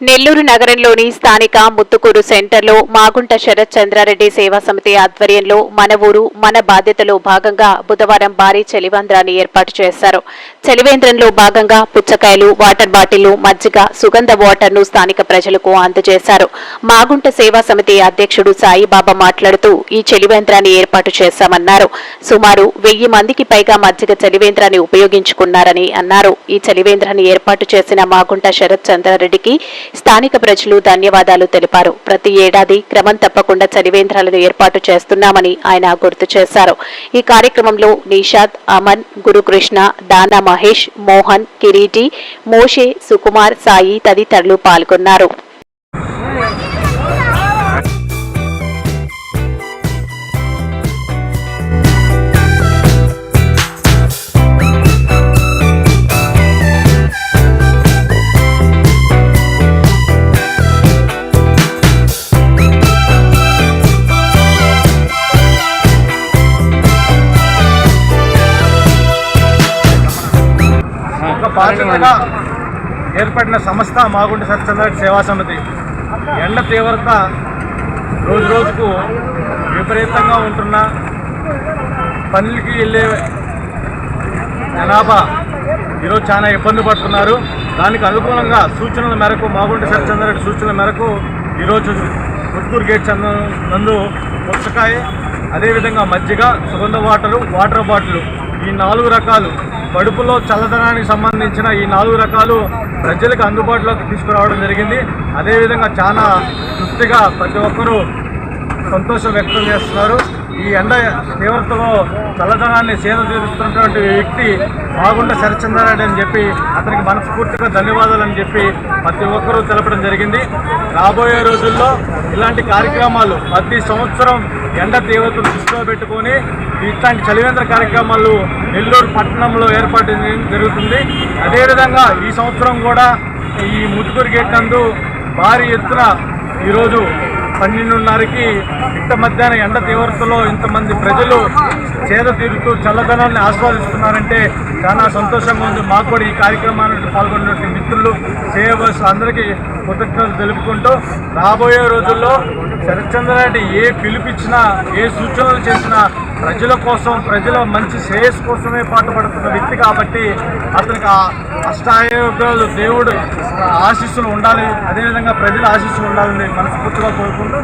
నెల్లూరు నగరంలోని స్థానిక ముత్తుకూరు సెంటర్లో మాగుంట శరత్ చంద్రారెడ్డి సేవా సమితి ఆధ్వర్యంలో మన ఊరు మన బాధ్యతలో భాగంగా బుధవారం భారీ చలివేంద్రాన్ని ఏర్పాటు చేశారు. చలివేంద్రంలో భాగంగా పుచ్చకాయలు వాటర్ బాటిళ్ళు మజ్జిగ సుగంధ వాటర్ను స్థానిక ప్రజలకు అందజేశారు. మాగుంట సేవా సమితి అధ్యక్షుడు సాయిబాబా మాట్లాడుతూ ఈ చలివేంద్రాన్ని ఏర్పాటు చేశామన్నారు. సుమారు వెయ్యి మందికి పైగా మజ్జిగ చలివేంద్రాన్ని ఉపయోగించుకున్నారని అన్నారు. ఈ చలివేంద్రాన్ని ఏర్పాటు చేసిన మాగుంట శరత్ చంద్రారెడ్డికి స్థానిక ప్రజలు ధన్యవాదాలు తెలిపారు. ప్రతి ఏడాది క్రమం తప్పకుండా చలివేంద్రాలను ఏర్పాటు చేస్తున్నామని ఆయన గుర్తు చేశారు. ఈ కార్యక్రమంలో నిషాద్ అమన్ గురుకృష్ణ దానా మహేష్ మోహన్ కిరీటి మోషే సుకుమార్ సాయి తదితరులు పాల్గొన్నారు. బాధ్యతగా ఏర్పడిన సంస్థ మాగుండి సత్యనారాయణ సేవా సమితి. ఎండ తీవ్రత రోజు రోజుకు విపరీతంగా ఉంటున్న పనులకి వెళ్ళే జనాభా ఈరోజు చాలా ఇబ్బంది పడుతున్నారు. దానికి అనుకూలంగా సూచనల మేరకు మాగుండి సత్యచంద్రెడ్డి సూచనల మేరకు ఈరోజు ముత్కూరు గేట్ చంద్ర నందు పుచ్చకాయ అదేవిధంగా మజ్జిగ సుగంధ వాటరు వాటర్ బాటిల్ ఈ నాలుగు రకాలు కడుపులో చల్లదనానికి సంబంధించిన ఈ నాలుగు రకాలు ప్రజలకు అందుబాటులోకి తీసుకురావడం జరిగింది. అదేవిధంగా చాలా తృప్తిగా ప్రతి ఒక్కరూ సంతోషం వ్యక్తం చేస్తున్నారు. ఈ ఎండ తీవ్రతలో చల్లదనాన్ని సేద తీరుస్తున్నటువంటి వ్యక్తి బాగుండ శరచంద్రారెడ్డి అని చెప్పి అతనికి మనస్ఫూర్తిగా ధన్యవాదాలు అని చెప్పి ప్రతి ఒక్కరూ తెలపడం జరిగింది. రాబోయే రోజుల్లో ఇలాంటి కార్యక్రమాలు ప్రతి సంవత్సరం ఎండ తీవ్రతను దృష్టిలో పెట్టుకొని ఇట్లాంటి చలివేంద్ర కార్యక్రమాలు నెల్లూరు పట్టణంలో ఏర్పాటు జరుగుతుంది. అదేవిధంగా ఈ సంవత్సరం కూడా ఈ ముతుకూరు గేట్ నందు భారీ ఎత్తున ఈరోజు పన్నెండున్నరకి ఇంత మధ్యాహ్నం ఎండ తీవ్రతలో ఇంతమంది ప్రజలు చేద తీరుతూ చల్లదనాన్ని ఆస్వాదిస్తున్నారంటే చాలా సంతోషంగా ఉంది. మాకు కూడా ఈ కార్యక్రమానికి పాల్గొన్నటువంటి మిత్రులు చేయబస్ అందరికీ కృతజ్ఞతలు తెలుపుకుంటూ రాబోయే రోజుల్లో శరత్చంద్రారెడ్డి ఏ పిలుపిచ్చినా ఏ సూచనలు చేసినా ప్రజల కోసం ప్రజల మంచి శ్రేయస్ కోసమే పాటుపడుతున్న వ్యక్తి కాబట్టి అతనికి ఆ అష్టాయోగాలు దేవుడు ఆశీస్సులు ఉండాలి. అదేవిధంగా ప్రజల ఆశీస్సులు ఉండాలని మనస్ఫూర్తిగా కోరుకుంటూ